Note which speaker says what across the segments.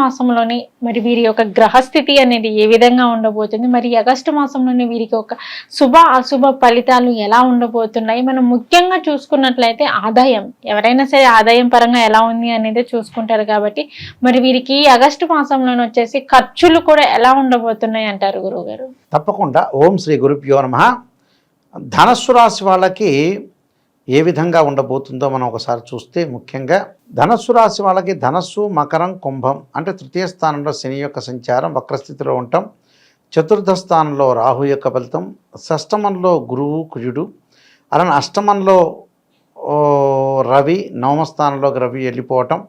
Speaker 1: మాసంలోని మరి వీరి యొక్క గ్రహస్థితి అనేది ఏ విధంగా ఉండబోతుంది? మరి ఆగస్టు మాసంలోని వీరికి ఒక శుభ అశుభ ఫలితాలు ఎలా ఉండబోతున్నాయి? మనం ముఖ్యంగా చూసుకున్నట్లయితే ఆదాయం ఎవరైనా సరే ఆదాయం పరంగా ఎలా ఉంది అనేది చూసుకుంటారు కాబట్టి మరి వీరికి ఆగస్టు మాసంలోని వచ్చేసి ఖర్చులు కూడా ఎలా ఉండబోతున్నాయి అంటారు గురువుగారు?
Speaker 2: తప్పకుండా. ఓం శ్రీ గురుభ్యో నమ. ధనస్సు రాశి వాళ్ళకి ఏ విధంగా ఉండబోతుందో మనం ఒకసారి చూస్తే ముఖ్యంగా ధనస్సు రాశి వాళ్ళకి ధనస్సు మకరం కుంభం అంటే తృతీయ స్థానంలో శని యొక్క సంచారం వక్రస్థితిలో ఉండటం చతుర్థ స్థానంలో రాహు యొక్క ఫలితం షష్టమంలో గురువు కుజుడు అలానే అష్టమంలో రవి నవమ స్థానంలోకి రవి వెళ్ళిపోవటం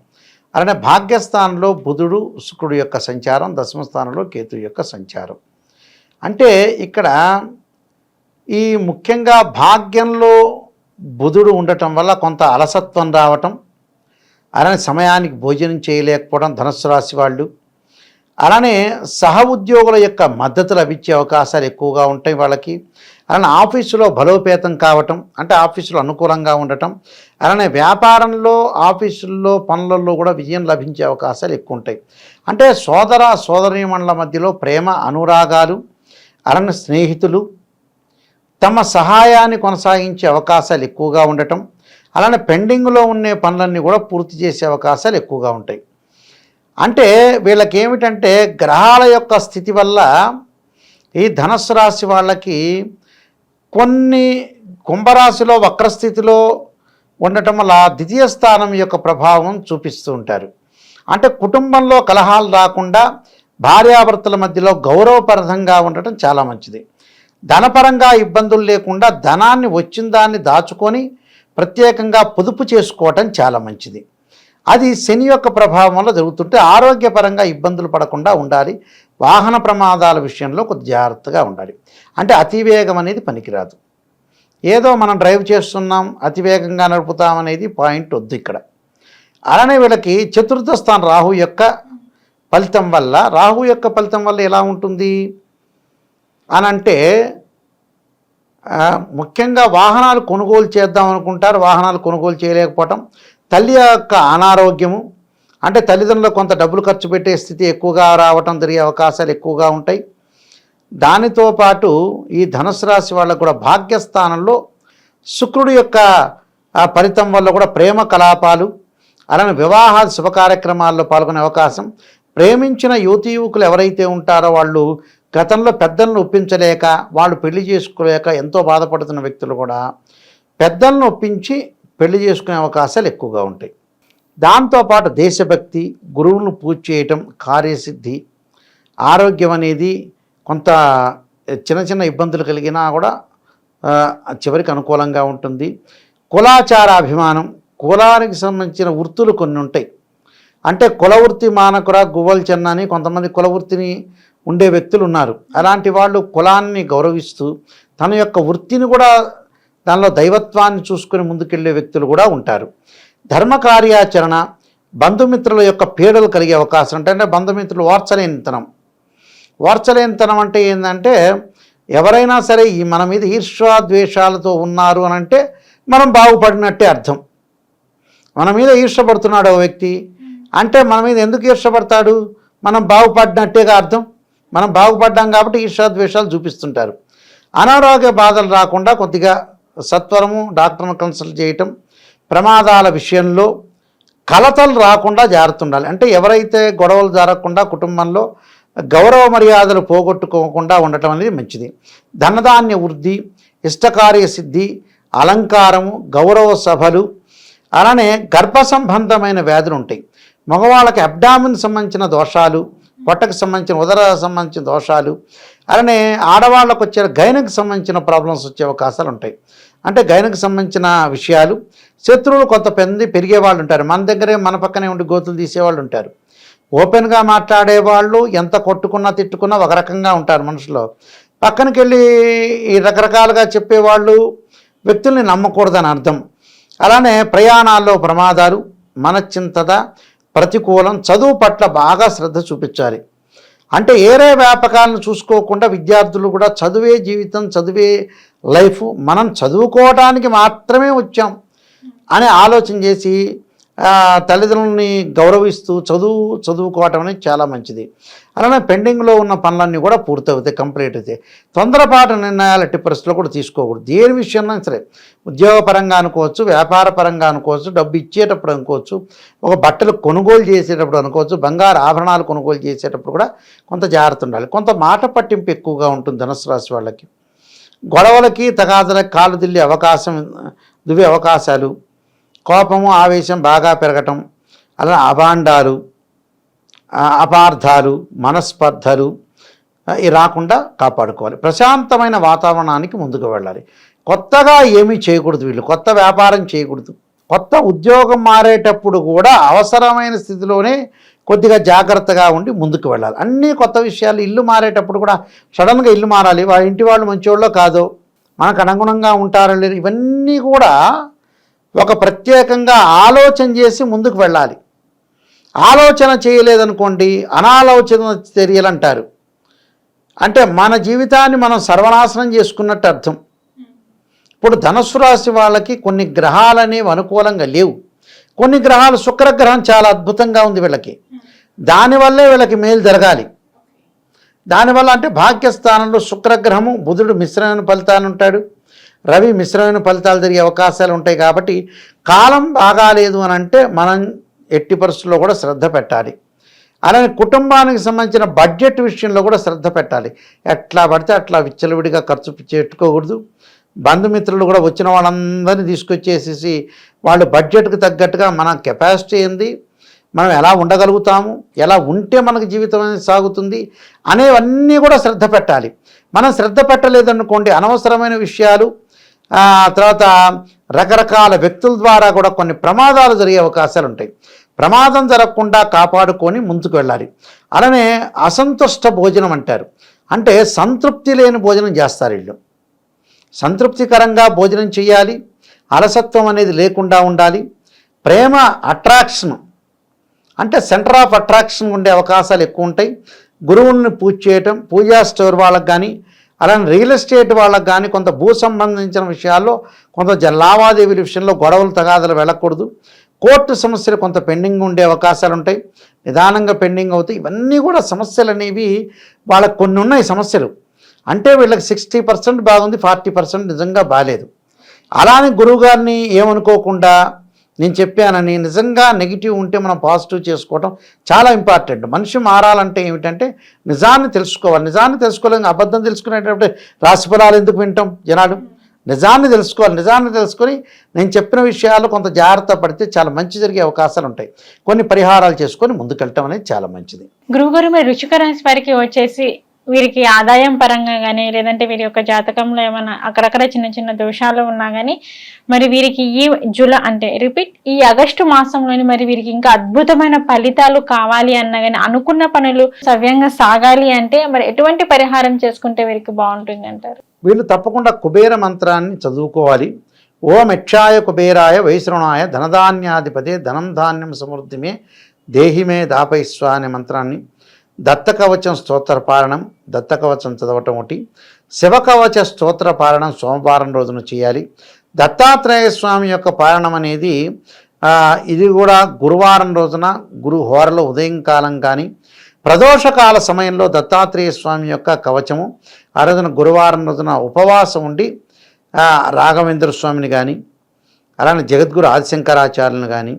Speaker 2: అలానే భాగ్యస్థానంలో బుధుడు శుక్రుడు యొక్క సంచారం దశమ స్థానంలో కేతు యొక్క సంచారం. అంటే ఇక్కడ ఈ ముఖ్యంగా భాగ్యంలో బుధుడు ఉండటం వల్ల కొంత అలసత్వం రావటం అలానే సమయానికి భోజనం చేయలేకపోవడం ధనుసు రాశి వాళ్ళు. అలానే సహ ఉద్యోగుల యొక్క మద్దతు లభించే అవకాశాలు ఎక్కువగా ఉంటాయి వాళ్ళకి. అలానే ఆఫీసులో బలోపేతం కావటం అంటే ఆఫీసులో అనుకూలంగా ఉండటం అలానే వ్యాపారంలో ఆఫీసుల్లో పనులలో కూడా విజయం లభించే అవకాశాలు ఎక్కువ ఉంటాయి. అంటే సోదర సోదరీమణుల మధ్యలో ప్రేమ అనురాగాలు అలానే స్నేహితులు తమ సహాయాన్ని కొనసాగించే అవకాశాలు ఎక్కువగా ఉండటం అలానే పెండింగ్లో ఉండే పనులన్నీ కూడా పూర్తి చేసే అవకాశాలు ఎక్కువగా ఉంటాయి. అంటే వీళ్ళకి ఏమిటంటే గ్రహాల యొక్క స్థితి వల్ల ఈ ధనస్సు రాశి వాళ్ళకి కొన్ని కుంభరాశిలో వక్రస్థితిలో ఉండటం వల్ల ద్వితీయ స్థానం యొక్క ప్రభావం చూపిస్తూ ఉంటారు. అంటే కుటుంబంలో కలహాలు రాకుండా భార్యాభర్తల మధ్యలో గౌరవప్రదంగా ఉండటం చాలా మంచిది. ధనపరంగా ఇబ్బందులు లేకుండా ధనాన్ని వచ్చిన దాన్ని దాచుకొని ప్రత్యేకంగా పొదుపు చేసుకోవటం చాలా మంచిది. అది శని యొక్క ప్రభావం వల్ల జరుగుతుంటే ఆరోగ్యపరంగా ఇబ్బందులు పడకుండా ఉండాలి. వాహన ప్రమాదాల విషయంలో కొద్ది జాగ్రత్తగా ఉండాలి. అంటే అతివేగం అనేది పనికిరాదు. ఏదో మనం డ్రైవ్ చేస్తున్నాం అతివేగంగా నడుపుతాం అనేది పాయింట్ వద్దు ఇక్కడ. అలానే వీళ్ళకి చతుర్థ స్థానం రాహు యొక్క ఫలితం వల్ల రాహు యొక్క ఫలితం వల్ల ఎలా ఉంటుంది? అని అంటే ముఖ్యంగా వాహనాలు కొనుగోలు చేద్దాం అనుకుంటారు. వాహనాలు కొనుగోలు చేయలేకపోవటం తల్లి యొక్క అనారోగ్యము అంటే తల్లిదండ్రులు కొంత డబ్బులు ఖర్చు పెట్టే స్థితి ఎక్కువగా రావటం జరిగే అవకాశాలు ఎక్కువగా ఉంటాయి. దానితో పాటు ఈ ధనుసు రాశి వాళ్ళకు కూడా భాగ్యస్థానంలో శుక్రుడు యొక్క ఫలితం వల్ల కూడా ప్రేమ కలాపాలు అలానే వివాహ శుభ కార్యక్రమాల్లో పాల్గొనే అవకాశం ప్రేమించిన యువతి యువకులు ఎవరైతే ఉంటారో వాళ్ళు గతంలో పెద్దలను ఒప్పించలేక వాళ్ళు పెళ్ళి చేసుకోలేక ఎంతో బాధపడుతున్న వ్యక్తులు కూడా పెద్దలను ఒప్పించి పెళ్ళి చేసుకునే అవకాశాలు ఎక్కువగా ఉంటాయి. దాంతోపాటు దేశభక్తి గురువులను పూజ చేయటం కార్యసిద్ధి ఆరోగ్యం అనేది కొంత చిన్న చిన్న ఇబ్బందులు కలిగినా కూడా చివరికి అనుకూలంగా ఉంటుంది. కులాచార అభిమానం కులానికి సంబంధించిన వృత్తులు కొన్ని ఉంటాయి. అంటే కులవృత్తి మానకురా గువ్వలు చెన్నని కొంతమంది కులవృత్తిని ఉండే వ్యక్తులు ఉన్నారు. అలాంటి వాళ్ళు కులాన్ని గౌరవిస్తూ తన యొక్క వృత్తిని కూడా దానిలో దైవత్వాన్ని చూసుకుని ముందుకెళ్ళే వ్యక్తులు కూడా ఉంటారు. ధర్మ కార్యాచరణ బంధుమిత్రుల యొక్క పీడలు కలిగే అవకాశం అంటే అంటే బంధుమిత్రులు ఓర్చలేనితనం ఓర్చలేనితనం అంటే ఏంటంటే ఎవరైనా సరే ఈ మన మీద ఈర్ష్వాద్వేషాలతో ఉన్నారు అని అంటే మనం బాగుపడినట్టే అర్థం. మన మీద ఈర్షపడుతున్నాడు ఒక వ్యక్తి అంటే మన మీద ఎందుకు ఈర్షపడతాడు మనం బాగుపడినట్టేగా అర్థం? మనం బాగుపడ్డాం కాబట్టి ఈర్షాద్వేషాలు చూపిస్తుంటారు. అనారోగ్య బాధలు రాకుండా కొద్దిగా సత్వరము డాక్టర్ను కన్సల్ట్ చేయటం ప్రమాదాల విషయంలో కలతలు రాకుండా జాగ్రత్త ఉండాలి. అంటే ఎవరైతే గొడవలు జరగకుండా కుటుంబంలో గౌరవ మర్యాదలు పోగొట్టుకోకుండా ఉండటం అనేది మంచిది. ధనధాన్య వృద్ధి ఇష్టకార్య సిద్ధి అలంకారము గౌరవ సభలు అలానే గర్భ సంబంధమైన వ్యాధులు ఉంటాయి. మగవాళ్ళకి అబ్డామిన్ సంబంధించిన దోషాలు పొట్టకు సంబంధించిన ఉదర సంబంధించిన దోషాలు అలానే ఆడవాళ్ళకు వచ్చే గైనకు సంబంధించిన ప్రాబ్లమ్స్ వచ్చే అవకాశాలు ఉంటాయి. అంటే గైనకు సంబంధించిన విషయాలు శత్రువులు కొంత పెరిగే వాళ్ళు ఉంటారు. మన దగ్గరే మన పక్కనే ఉండి గోతులు తీసేవాళ్ళు ఉంటారు. ఓపెన్గా మాట్లాడే వాళ్ళు ఎంత కొట్టుకున్నా తిట్టుకున్నా ఒక రకంగా ఉంటారు మనుషులు. పక్కనకి వెళ్ళి ఈ రకరకాలుగా చెప్పేవాళ్ళు వ్యక్తుల్ని నమ్మకూడదని అర్థం. అలానే ప్రయాణాల్లో ప్రమాదాలు మనచింతత ప్రతికూలం చదువు పట్ల బాగా శ్రద్ధ చూపించాలి. అంటే ఏరే వ్యాపకాలను చూసుకోకుండా విద్యార్థులు కూడా చదువే జీవితం చదువే లైఫ్ మనం చదువుకోవటానికి మాత్రమే వచ్చాం అని ఆలోచన చేసి తల్లిదండ్రులని గౌరవిస్తూ చదువు చదువుకోవటం అనేది చాలా మంచిది. అలానే పెండింగ్లో ఉన్న పనులన్నీ కూడా పూర్తవుతాయి కంప్లీట్ అవుతాయి. తొందరపాటు నిర్ణయాలు ఎట్టి పరిస్థితుల్లో కూడా తీసుకోకూడదు. దేని విషయంలో సరే ఉద్యోగపరంగా అనుకోవచ్చు వ్యాపార పరంగా అనుకోవచ్చు డబ్బు ఇచ్చేటప్పుడు అనుకోవచ్చు ఒక బట్టలు కొనుగోలు చేసేటప్పుడు అనుకోవచ్చు బంగారు ఆభరణాలు కొనుగోలు చేసేటప్పుడు కూడా కొంత జాగ్రత్త ఉండాలి. కొంత మాట పట్టింపు ఎక్కువగా ఉంటుంది ధనుసు రాశి వాళ్ళకి. గొడవలకి తగాదలకి కాలు దిల్లే అవకాశం దువ్వే అవకాశాలు కోపము ఆవేశం బాగా పెరగటం అలా అభాండాలు అపార్థాలు మనస్పర్ధలు ఇవి రాకుండా కాపాడుకోవాలి. ప్రశాంతమైన వాతావరణానికి ముందుకు వెళ్ళాలి. కొత్తగా ఏమీ చేయకూడదు వీళ్ళు. కొత్త వ్యాపారం చేయకూడదు. కొత్త ఉద్యోగం మారేటప్పుడు కూడా అవసరమైన స్థితిలోనే కొద్దిగా జాగ్రత్తగా ఉండి ముందుకు వెళ్ళాలి. అన్నీ కొత్త విషయాలు ఇల్లు మారేటప్పుడు కూడా సడన్గా ఇల్లు మారాలి. వాళ్ళ ఇంటి వాళ్ళు మంచివాళ్ళో కాదో మనకు అనుగుణంగా ఉంటారో లేరు ఇవన్నీ కూడా ఒక ప్రత్యేకంగా ఆలోచన చేసి ముందుకు వెళ్ళాలి. ఆలోచన చేయలేదనుకోండి అనాలోచన చర్యలు అంటారు అంటే మన జీవితాన్ని మనం సర్వనాశనం చేసుకున్నట్టు అర్థం. ఇప్పుడు ధనుసు రాశి వాళ్ళకి కొన్ని గ్రహాలు అనేవి అనుకూలంగా లేవు. కొన్ని గ్రహాలు శుక్రగ్రహం చాలా అద్భుతంగా ఉంది వీళ్ళకి. దానివల్లే వీళ్ళకి మేలు జరగాలి. దానివల్ల అంటే భాగ్యస్థానంలో శుక్రగ్రహము బుధుడు మిశ్రమైన ఫలితాన్ని ఉంటాడు. రవి మిశ్రమైన ఫలితాలు జరిగే అవకాశాలు ఉంటాయి కాబట్టి కాలం బాగాలేదు అని అంటే మనం ఎట్టి పరిస్థితుల్లో కూడా శ్రద్ధ పెట్టాలి. అలానే కుటుంబానికి సంబంధించిన బడ్జెట్ విషయంలో కూడా శ్రద్ధ పెట్టాలి. ఎట్లా పడితే అట్లా విచ్చలవిడిగా ఖర్చు పెట్టుకోకూడదు. బంధుమిత్రులు కూడా వచ్చిన వాళ్ళందరినీ తీసుకొచ్చేసేసి వాళ్ళు బడ్జెట్కి తగ్గట్టుగా మన కెపాసిటీ ఏంది? మనం ఎలా ఉండగలుగుతాము? ఎలా ఉంటే మనకు జీవితం అనేది సాగుతుంది? అనేవన్నీ కూడా శ్రద్ధ పెట్టాలి. మనం శ్రద్ధ పెట్టలేదనుకోండి అనవసరమైన విషయాలు తర్వాత రకరకాల వ్యక్తుల ద్వారా కూడా కొన్ని ప్రమాదాలు జరిగే అవకాశాలు ఉంటాయి. ప్రమాదం జరగకుండా కాపాడుకొని ముందుకు వెళ్ళాలి. అలానే అసంతుష్ట భోజనం అంటారు. అంటే సంతృప్తి లేని భోజనం చేస్తారు వీళ్ళు. సంతృప్తికరంగా భోజనం చేయాలి. అలసత్వం అనేది లేకుండా ఉండాలి. ప్రేమ అట్రాక్షన్. అంటే సెంటర్ ఆఫ్ అట్రాక్షన్ ఉండే అవకాశాలు ఎక్కువ ఉంటాయి. గురువుని పూజ చేయటం పూజా స్టోర్ వాళ్ళకి కానీ అలానే రియల్ ఎస్టేట్ వాళ్ళకి కానీ కొంత భూ సంబంధించిన విషయాల్లో కొంత జ- లావాదేవీల విషయంలో గొడవలు తగాదలు వెళ్ళకూడదు. కోర్టు సమస్యలు కొంత పెండింగ్ ఉండే అవకాశాలు ఉంటాయి. నిదానంగా పెండింగ్ అవుతాయి. ఇవన్నీ కూడా సమస్యలు అనేవి వాళ్ళకు కొన్ని ఉన్నాయి సమస్యలు. అంటే వీళ్ళకి సిక్స్టీ పర్సెంట్ బాగుంది ఫార్టీ పర్సెంట్ నిజంగా బాగాలేదు అలానే గురువుగారిని ఏమనుకోకుండా నేను చెప్పానని నిజంగా నెగిటివ్ ఉంటే మనం పాజిటివ్ చేసుకోవడం చాలా ఇంపార్టెంట్ మనిషి మారాలంటే ఏమిటంటే నిజాన్ని తెలుసుకోవాలి. నిజాన్ని తెలుసుకోలేక అబద్ధం తెలుసుకునేటప్పుడు రాశిఫలాలు ఎందుకు వింటాం జనాలు? నిజాన్ని తెలుసుకోవాలి. నిజాన్ని తెలుసుకొని నేను చెప్పిన విషయాలు కొంత జాగ్రత్త పడితే చాలా మంచి జరిగే అవకాశాలు ఉంటాయి. కొన్ని పరిహారాలు చేసుకొని ముందుకెళ్ళటం అనేది చాలా మంచిది.
Speaker 1: గురువుగారు మరి రుచికరాశి వారికి వచ్చేసి వీరికి ఆదాయం పరంగా కానీ లేదంటే వీరి యొక్క జాతకంలో ఏమైనా అక్కడక్కడ చిన్న చిన్న దోషాలు ఉన్నా కానీ మరి వీరికి ఈ జుల అంటే రిపీట్ ఈ ఆగస్టు మాసంలోని మరి వీరికి ఇంకా అద్భుతమైన ఫలితాలు కావాలి అన్నా కానీ అనుకున్న పనులు సవ్యంగా సాగాలి అంటే మరి ఎటువంటి పరిహారం చేసుకుంటే వీరికి బాగుంటుంది అంటారు
Speaker 2: వీళ్ళు తప్పకుండా కుబేర మంత్రాన్ని చదువుకోవాలి. ఓం యక్షాయ కుబేరాయ వైశ్రవణాయ ధనధాన్యాధిపతి ధనం ధాన్యం సమృద్ధిమే దేహిమే దాపయిస్వ అనే మంత్రాన్ని. దత్తకవచం స్తోత్ర పారణం దత్తకవచం చదవటం ఒకటి. శివకవచ స్తోత్ర పారణం సోమవారం రోజున చేయాలి. దత్తాత్రేయ స్వామి యొక్క పారణం అనేది ఇది కూడా గురువారం రోజున గురు హోరలో ఉదయం కాలం కానీ ప్రదోషకాల సమయంలో దత్తాత్రేయ స్వామి యొక్క కవచము ఆ రోజున గురువారం రోజున ఉపవాసం ఉండి రాఘవేంద్ర స్వామిని కానీ అలానే జగద్గురు ఆదిశంకరాచార్యులను కానీ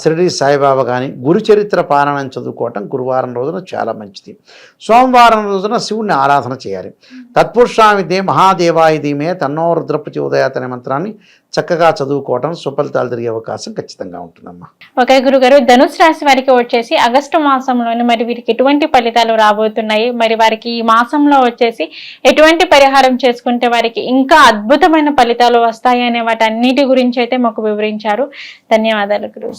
Speaker 2: షిరిడి సాయిబాబా కానీ గురుచరిత్ర పారాయణం చదువుకోవటం గురువారం రోజున చాలా మంచిది. సోమవారం రోజున శివుణ్ణి ఆరాధన చేయాలి. తత్పురుషామిదే మహాదేవాయుధీమే తన్నో రుద్రప్రచోదయాత్ అనే మంత్రాన్ని చక్కగా చదువుకోవటం సుఫలితాలు జరిగే అవకాశం ఖచ్చితంగా ఉంటుందమ్మా.
Speaker 1: ఓకే గురుగారు ధనుసు రాశి వారికి వచ్చేసి ఆగస్టు మాసంలోని మరి వీరికి ఎటువంటి ఫలితాలు రాబోతున్నాయి? మరి వారికి ఈ మాసంలో వచ్చేసి ఎటువంటి పరిహారం చేసుకుంటే వారికి ఇంకా అద్భుతమైన ఫలితాలు వస్తాయి అనే వాటి అన్నిటి గురించి అయితే మాకు వివరించారు. ధన్యవాదాలు గురువు